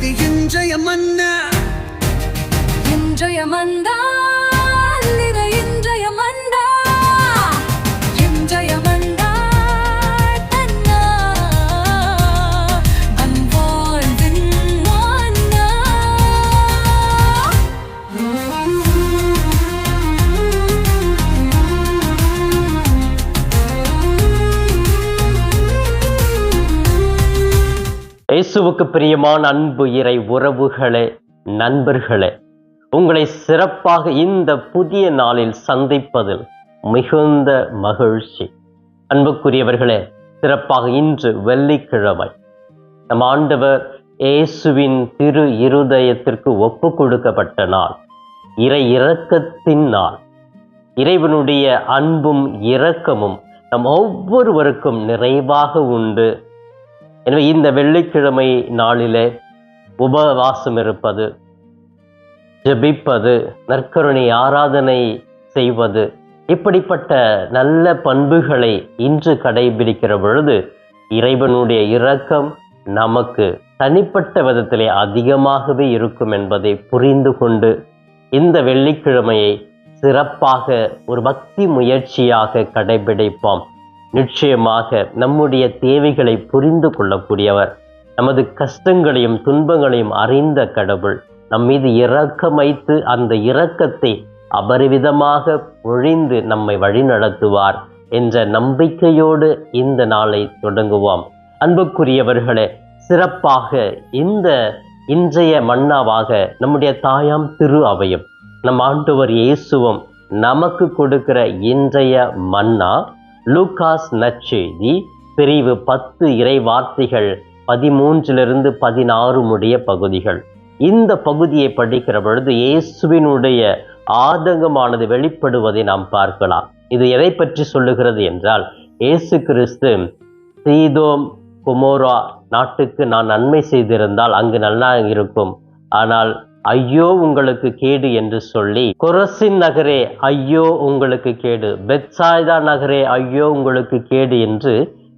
இது இன்றைய மன்னா இன்றைய மந்தா இயேசுவுக்கு பிரியமான அன்பு இறை உறவுகளே நண்பர்களே உங்களை சிறப்பாக இந்த புதிய நாளில் சந்திப்பதில் மிகுந்த மகிழ்ச்சி. அன்புக்குரியவர்களே சிறப்பாக இன்று வெள்ளிக்கிழமை நம் ஆண்டவர் இயேசுவின் திரு இருதயத்திற்கு ஒப்பு கொடுக்கப்பட்ட நாள் இறை இரக்கத்தின் நாள். இறைவனுடைய அன்பும் இரக்கமும் நம் ஒவ்வொருவருக்கும் நிறைவாக உண்டு. எனவே இந்த வெள்ளிக்கிழமை நாளிலே உபவாசம் இருப்பது ஜெபிப்பது நற்கருணை ஆராதனை செய்வது இப்படிப்பட்ட நல்ல பண்புகளை இன்று கடைபிடிக்கிற பொழுது இறைவனுடைய இரக்கம் நமக்கு தனிப்பட்ட விதத்திலே அதிகமாகவே இருக்கும் என்பதை புரிந்து கொண்டு இந்த வெள்ளிக்கிழமையை சிறப்பாக ஒரு பக்தி முயற்சியாக கடைபிடிப்போம். நிச்சயமாக நம்முடைய தேவைகளை புரிந்து கொள்ளக்கூடியவர். நமது கஷ்டங்களையும் துன்பங்களையும் அறிந்த கடவுள் நம் மீது இரக்கமைத்து அந்த இரக்கத்தை அபரிவிதமாக பொழிந்து நம்மை வழிநடத்துவார் என்ற நம்பிக்கையோடு இந்த நாளை தொடங்குவோம். அன்புக்குரியவர்களே சிறப்பாக இந்த இன்றைய மன்னாவாக நம்முடைய தாயாம் திரு அவையும் நம் ஆண்டவர் இயேசுவும் நமக்கு கொடுக்கிற இன்றைய மன்னா லூகாஸ் நற்செய்தி பிரிவு பத்து இறை வார்த்தைகள் பதிமூன்றிலிருந்து பதினாறு முடிய பகுதிகள். இந்த பகுதியை படிக்கிற பொழுது இயேசுவினுடைய ஆதங்கமானது வெளிப்படுவதை நாம் பார்க்கலாம். இது எதை பற்றி சொல்லுகிறது என்றால் இயேசு கிறிஸ்து சீதோம் குமோரா நாட்டுக்கு நான் நன்மை செய்திருந்தால் அங்கு நல்லா இருக்கும் ஆனால் ஐயோ உங்களுக்கு கேடு என்று சொல்லி கொரசின் நகரே ஐயோ உங்களுக்கு கேடு. பெட்சாய்தா நகரே ஐயோ உங்களுக்கு கேடு என்று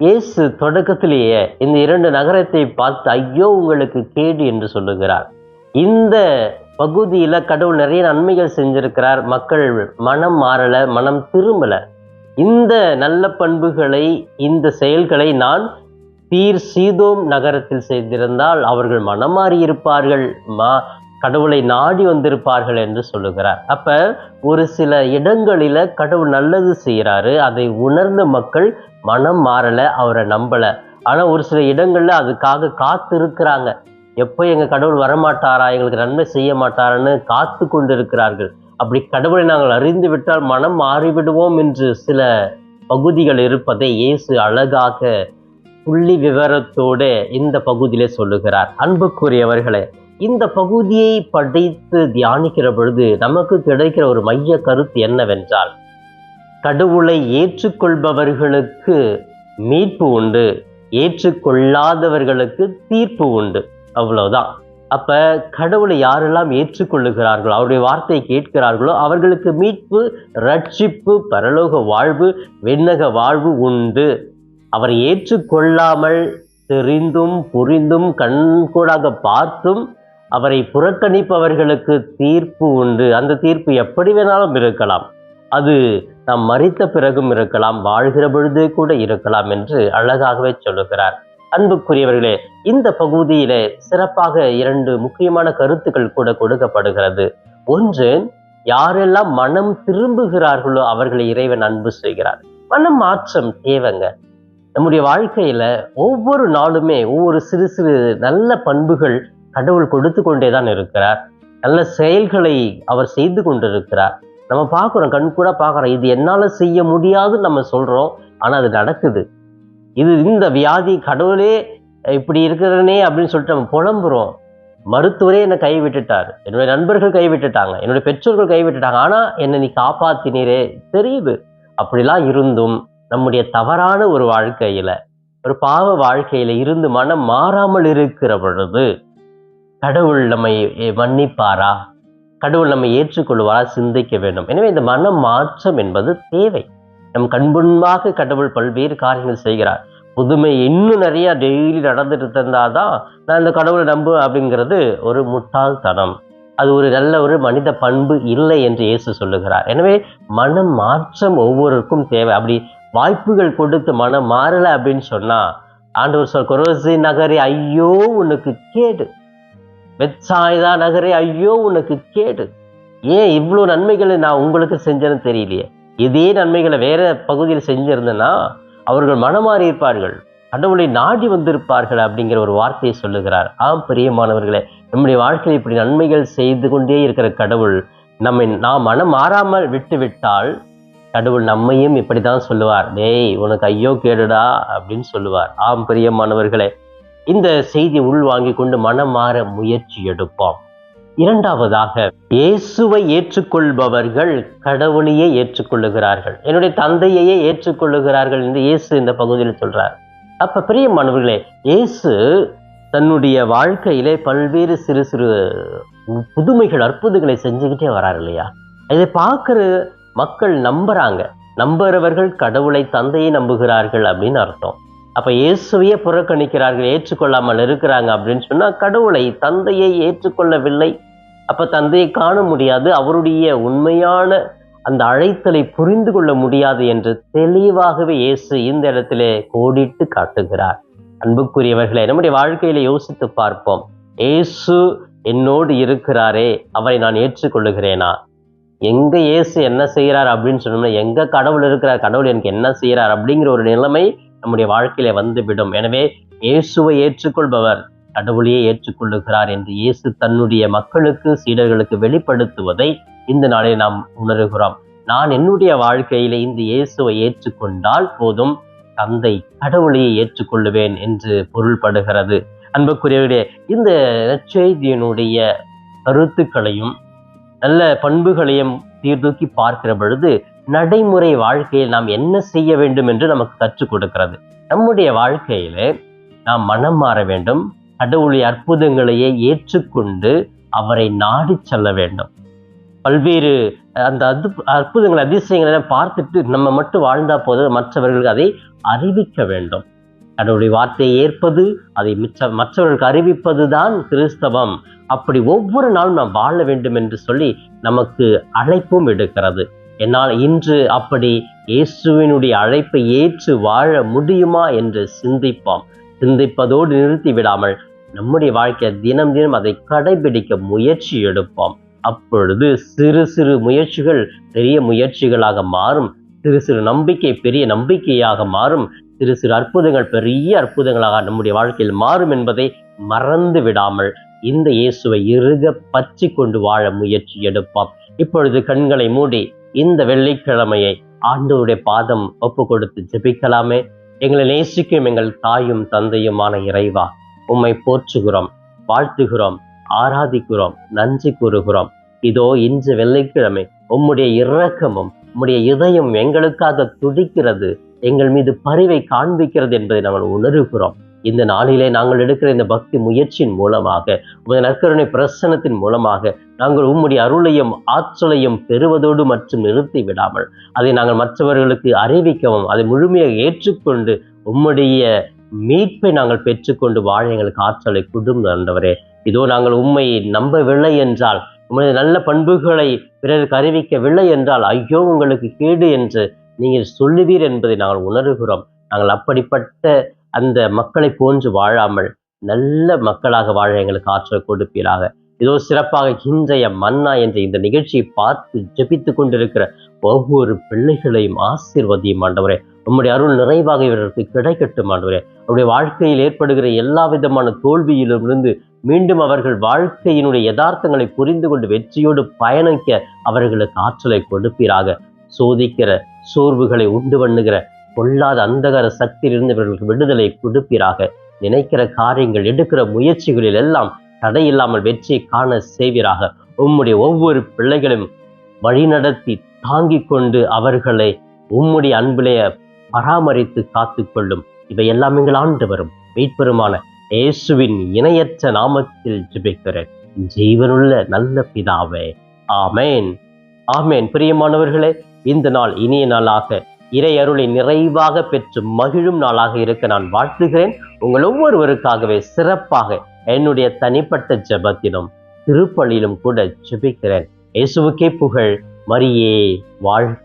இயேசு தொடக்கத்திலேயே இந்த இரண்டு நகரத்தை பார்த்து ஐயோ உங்களுக்கு கேடு என்று சொல்லுகிறார். இந்த பகுதியில கடவுள் நிறைய நன்மைகள் செஞ்சிருக்கிறார். மக்கள் மனம் மாறல மனம் திரும்பல. இந்த நல்ல பண்புகளை இந்த செயல்களை நான் தீர் சீதோம் நகரத்தில் செய்திருந்தால் அவர்கள் மனம் மாறி இருப்பார்கள். மா கடவுளை நாடி வந்திருப்பார்கள் என்று சொல்லுகிறார். அப்ப ஒரு சில இடங்களில கடவுள் நல்லது செய்கிறாரு அதை உணர்ந்த மக்கள் மனம் மாறல அவரை நம்பல. ஆனா ஒரு சில இடங்கள்ல அதுக்காக காத்து இருக்கிறாங்க எப்போ எங்க கடவுள் வரமாட்டாரா எங்களுக்கு நன்மை செய்ய மாட்டாரான்னு காத்து கொண்டிருக்கிறார்கள். அப்படி கடவுளை நாங்கள் அறிந்து விட்டால் மனம் மாறிவிடுவோம் என்று சில பகுதிகள் இருப்பதை இயேசு அழகாக புள்ளி விவரத்தோடு இந்த பகுதியிலே சொல்லுகிறார். அன்புக்குரியவர்களே இந்த பகுதியை படித்து தியானிக்கிற பொழுது நமக்கு கிடைக்கிற ஒரு மைய கருத்து என்னவென்றால் கடவுளை ஏற்றுக்கொள்பவர்களுக்கு மீட்பு உண்டு ஏற்றுக்கொள்ளாதவர்களுக்கு தீர்ப்பு உண்டு. அவ்வளவுதான். அப்ப கடவுளை யாரெல்லாம் ஏற்றுக்கொள்ளுகிறார்களோ அவருடைய வார்த்தையை கேட்கிறார்களோ அவர்களுக்கு மீட்பு ரட்சிப்பு பரலோக வாழ்வு விண்ணக வாழ்வு உண்டு. அவரை ஏற்றுக்கொள்ளாமல் தெரிந்தும் புரிந்தும் கண்கூடாக பார்த்தும் அவரை புறக்கணிப்பவர்களுக்கு தீர்ப்பு உண்டு. அந்த தீர்ப்பு எப்படி வேணாலும் இருக்கலாம். அது நாம் மறித்த பிறகும் இருக்கலாம் வாழ்கிற பொழுதே கூட இருக்கலாம் என்று அழகாகவே சொல்லுகிறார். அன்புக்குரியவர்களே இந்த பகுதியிலே சிறப்பாக இரண்டு முக்கியமான கருத்துக்கள் கூட கொடுக்கப்படுகிறது. ஒன்று யாரெல்லாம் மனம் திரும்புகிறார்களோ அவர்களை இறைவன் அன்பு செய்கிறார். மனம் மாற்றம் தேவைங்க. நம்முடைய வாழ்க்கையில ஒவ்வொரு நாளுமே ஒவ்வொரு சிறு சிறு நல்ல பண்புகள் கடவுள் கொடுத்து கொண்டே தான் இருக்கிறார். நல்ல செயல்களை அவர் செய்து கொண்டிருக்கிறார். நம்ம பார்க்குறோம் கண் கூட பார்க்குறோம் இது என்னால் செய்ய முடியாதுன்னு நம்ம சொல்கிறோம் ஆனால் அது நடக்குது. இது இந்த வியாதி கடவுளே இப்படி இருக்கிறனே அப்படின்னு சொல்லிட்டு நம்ம புலம்புறோம். மருத்துவரே என்னை கைவிட்டுட்டார். என்னுடைய நண்பர்கள் கைவிட்டுட்டாங்க. என்னுடைய பெற்றோர்கள் கைவிட்டுட்டாங்க. ஆனால் என்னை நீ காப்பாத்தினீரே தெரியுது. அப்படிலாம் இருந்தும் நம்முடைய தவறான ஒரு வாழ்க்கையில் ஒரு பாவ வாழ்க்கையில் இருந்து மனம் மாறாமல் இருக்கிற பொழுது கடவுள் நம்மை மன்னிப்பாரா? கடவுள் நம்மை ஏற்றுக்கொள்வாரா? சிந்திக்க வேண்டும். எனவே இந்த மன மாற்றம் என்பது தேவை. நம் கண்முன்பாக கடவுள் பல்வேறு காரியங்கள் செய்கிறார். புதுமை இன்னும் நிறையா டெய்லி நடந்துட்டு இருந்தாதான் நான் இந்த கடவுளை நம்புவேன் அப்படிங்கிறது ஒரு முட்டாள்தனம். அது ஒரு நல்ல ஒரு மனித பண்பு இல்லை என்று இயேசு சொல்லுகிறார். எனவே மனம் மாற்றம் ஒவ்வொருக்கும் தேவை. அப்படி வாய்ப்புகள் கொடுத்து மனம் மாறலை அப்படின்னு சொன்னால் ஆண்டவர் சொல் கொரோசி நகரே ஐயோ உனக்கு கேடு. வெச்சாய்தா நகரே ஐயோ உனக்கு கேடு. ஏன் இவ்வளோ நன்மைகளை நான் உங்களுக்கு செஞ்சேன்னு தெரியலையே? இதே நன்மைகளை வேற பகுதியில் செஞ்சிருந்தேன்னா அவர்கள் மனமாறி இருப்பார்கள். கடவுளை நாடி வந்திருப்பார்கள் அப்படிங்கிற ஒரு வார்த்தையை சொல்லுகிறார். ஆம் பிரியமானவர்களே நம்முடைய வாழ்க்கையில் இப்படி நன்மைகள் செய்து கொண்டே இருக்கிற கடவுள் நம்மை நாம் மனம் மாறாமல் விட்டு விட்டால் கடவுள் நம்மையும் இப்படிதான் சொல்லுவார். டேய் உனக்கு ஐயோ கேடுடா அப்படின்னு சொல்லுவார். ஆம் பிரியமானவர்களே இந்த செய்தி உள்வாங்கி கொண்டு மனம் மாற முயற்சி எடுப்போம். இரண்டாவதாக இயேசுவை ஏற்றுக்கொள்பவர்கள் கடவுளையே ஏற்றுக்கொள்ளுகிறார்கள். என்னுடைய தந்தையையே ஏற்றுக்கொள்ளுகிறார்கள் என்று இயேசு இந்த பகுதியில் சொல்றார். அப்ப பெரிய மாணவர்களே இயேசு தன்னுடைய வாழ்க்கையிலே பல்வேறு சிறு சிறு புதுமைகள் அற்புதங்களை செஞ்சுக்கிட்டே வராரு இல்லையா? இதை பார்க்குற மக்கள் நம்புறாங்க. நம்புறவர்கள் கடவுளை தந்தையை நம்புகிறார்கள் அப்படின்னு அர்த்தம். அப்ப இயேசுவையே புறக்கணிக்கிறார்கள் ஏற்றுக்கொள்ளாமல் இருக்கிறாங்க அப்படின்னு சொன்னா கடவுளை தந்தையை ஏற்றுக்கொள்ளவில்லை. அப்ப தந்தையை காண முடியாது அவருடைய உண்மையான அந்த அழைத்தலை புரிந்து கொள்ள முடியாது என்று தெளிவாகவே இயேசு இந்த இடத்திலே கோடிட்டு காட்டுகிறார். அன்புக்குரியவர்களை நம்முடைய வாழ்க்கையில யோசித்து பார்ப்போம். இயேசு என்னோடு இருக்கிறாரே அவரை நான் ஏற்றுக்கொள்ளுகிறேனா? எங்க இயேசு என்ன செய்கிறார் அப்படின்னு சொன்னோம்னா எங்க கடவுள் இருக்கிறார் கடவுள் எனக்கு என்ன செய்கிறார் அப்படிங்கிற ஒரு நிலைமை நம்முடைய வாழ்க்கையில வந்துவிடும். எனவே இயேசுவை ஏற்றுக்கொள்பவர் கடவுளையே ஏற்றுக்கொள்ளுகிறார் என்று இயேசு தன்னுடைய மக்களுக்கு சீடர்களுக்கு வெளிப்படுத்துவதை இந்த நாளில் நாம் உணர்கிறோம். நான் என்னுடைய வாழ்க்கையில இந்த இயேசுவை ஏற்றுக்கொண்டால் போதும் தந்தை கடவுளையே ஏற்றுக்கொள்ளுவேன் என்று பொருள்படுகிறது. அன்புக்குரியவர்களே இந்த நற்செய்தியினுடைய கருத்துக்களையும் நல்ல பண்புகளையும் சீர்தூக்கி பார்க்கிற பொழுது நடைமுறை வாழ்க்கையில் நாம் என்ன செய்ய வேண்டும் என்று நமக்கு கற்றுக் கொடுக்கிறது. நம்முடைய வாழ்க்கையில நாம் மனம் மாற வேண்டும். கடவுளுடைய அற்புதங்களையே ஏற்றுக்கொண்டு அவரை நாடி செல்ல வேண்டும். பல்வேறு அந்த அது அற்புதங்கள் அதிசயங்களை எல்லாம் பார்த்துட்டு நம்ம மட்டும் வாழ்ந்தா போதும். மற்றவர்களுக்கு அதை அறிவிக்க வேண்டும். கடவுளுடைய வார்த்தையை ஏற்பது அதை மிச்ச மற்றவர்களுக்கு அறிவிப்பது தான் கிறிஸ்தவம். அப்படி ஒவ்வொரு நாளும் நாம் வாழ வேண்டும் என்று சொல்லி நமக்கு அழைப்பும் எடுக்கிறது. என்னால் இன்று அப்படி இயேசுவினுடைய அழைப்பை ஏற்று வாழ முடியுமா என்று சிந்திப்போம். சிந்திப்பதோடு நிறுத்தி விடாமல் நம்முடைய வாழ்க்கையை தினம் தினம் அதை கடைபிடிக்க முயற்சி எடுப்போம். அப்பொழுது சிறு சிறு முயற்சிகள் பெரிய முயற்சிகளாக மாறும். சிறு சிறு நம்பிக்கை பெரிய நம்பிக்கையாக மாறும். சிறு சிறு அற்புதங்கள் பெரிய அற்புதங்களாக நம்முடைய வாழ்க்கையில் மாறும் என்பதை மறந்து விடாமல் இந்த இயேசுவை இறுக பற்றி கொண்டு வாழ முயற்சி எடுப்போம். இப்பொழுது கண்களை மூடி இந்த வெள்ளிக்கிழமையை ஆண்டவருடைய பாதம் ஒப்பு கொடுத்து ஜெபிக்கலாமே. எங்களை நேசிக்கும் எங்கள் தாயும் தந்தையுமான இறைவா உம்மை போற்றுகிறோம் வாழ்த்துகிறோம் ஆராதிக்கிறோம் நன்றி கூறுகிறோம். இதோ இன்று வெள்ளிக்கிழமை உம்முடைய இரக்கமும் உம்முடைய இதயம் எங்களுக்காக துடிக்கிறது எங்கள் மீது பரிவை காண்பிக்கிறது என்பதை நாங்கள் உணர்கிறோம். இந்த நாளிலே நாங்கள் எடுக்கிற இந்த பக்தி முயற்சியின் மூலமாக உமது நற்கருணை பிரசனத்தின் மூலமாக நாங்கள் உம்முடைய அருளையும் ஆற்றலையும் பெறுவதோடு மற்றும் நிறுத்தி விடாமல் அதை நாங்கள் மற்றவர்களுக்கு அறிவிக்கவும் அதை முழுமையாக ஏற்றுக்கொண்டு உம்முடைய மீட்பை நாங்கள் பெற்றுக்கொண்டு வாழ எங்களுக்கு ஆற்றலை குடும் ஆண்டவரே. இதோ நாங்கள் உண்மை நம்பவில்லை என்றால் உமது நல்ல பண்புகளை பிறருக்கு அறிவிக்கவில்லை என்றால் ஐயோ உங்களுக்கு கேடு என்று நீங்கள் சொல்லுவீர் என்பதை நாங்கள் உணர்கிறோம். நாங்கள் அப்படிப்பட்ட அந்த மக்களை போன்று வாழாமல் நல்ல மக்களாக வாழ எங்களுக்கு ஆற்றல் கொடுப்பீராக. இதோ சிறப்பாக இன்றைய மன்னா என்ற இந்த நிகழ்ச்சியை பார்த்து ஜெபித்து கொண்டிருக்கிற ஒவ்வொரு பிள்ளைகளையும் ஆசீர்வதியும் ஆண்டவரே. உம்முடைய அருள் நிறைவாக இவர்களுக்கு கிடைக்கட்டும் ஆண்டவரே. அவருடைய வாழ்க்கையில் ஏற்படுகிற எல்லா விதமான தோல்வியிலும் இருந்து மீண்டும் அவர்கள் வாழ்க்கையினுடைய யதார்த்தங்களை புரிந்து கொண்டு வெற்றியோடு பயணிக்க அவர்களுக்கு ஆற்றலை கொடுப்பீராக. சோதிக்கிற சோர்வுகளை உண்டு பண்ணுகிற பொல்லாத அந்தகார சக்தியிலிருந்து இவர்களுக்கு விடுதலை கொடுப்பீராக. நினைக்கிற காரியங்கள் எடுக்கிற முயற்சிகளில் எல்லாம் தடையில்லாமல் வெற்றியை காண செய்வீராக. உம்முடைய ஒவ்வொரு பிள்ளைகளையும் வழிநடத்தி தாங்கிக் கொண்டு அவர்களை உம்முடைய அன்பிலே பராமரித்து காத்துக்கொள்ளும். இவை எல்லாம் எங்கள் ஆண்டு வரும் மீட்பெருமான இயேசுவின் இணையற்ற நாமத்தில் ஜிபிக்கிறேன். ஜீவனுள்ள நல்ல பிதாவே. ஆமேன். ஆமேன். பிரியமானவர்களே இந்த நாள் இனிய நாளாக இறை அருளை நிறைவாக பெற்று மகிழும் நாளாக இருக்க நான் வாழ்த்துகிறேன். உங்கள் ஒவ்வொருவருக்காகவே சிறப்பாக என்னுடைய தனிப்பட்ட ஜெபத்திலும் திருப்பலியிலும் கூட ஜபிக்கிறேன். இயேசுவுக்கே புகழ். மரியே வாழ்க.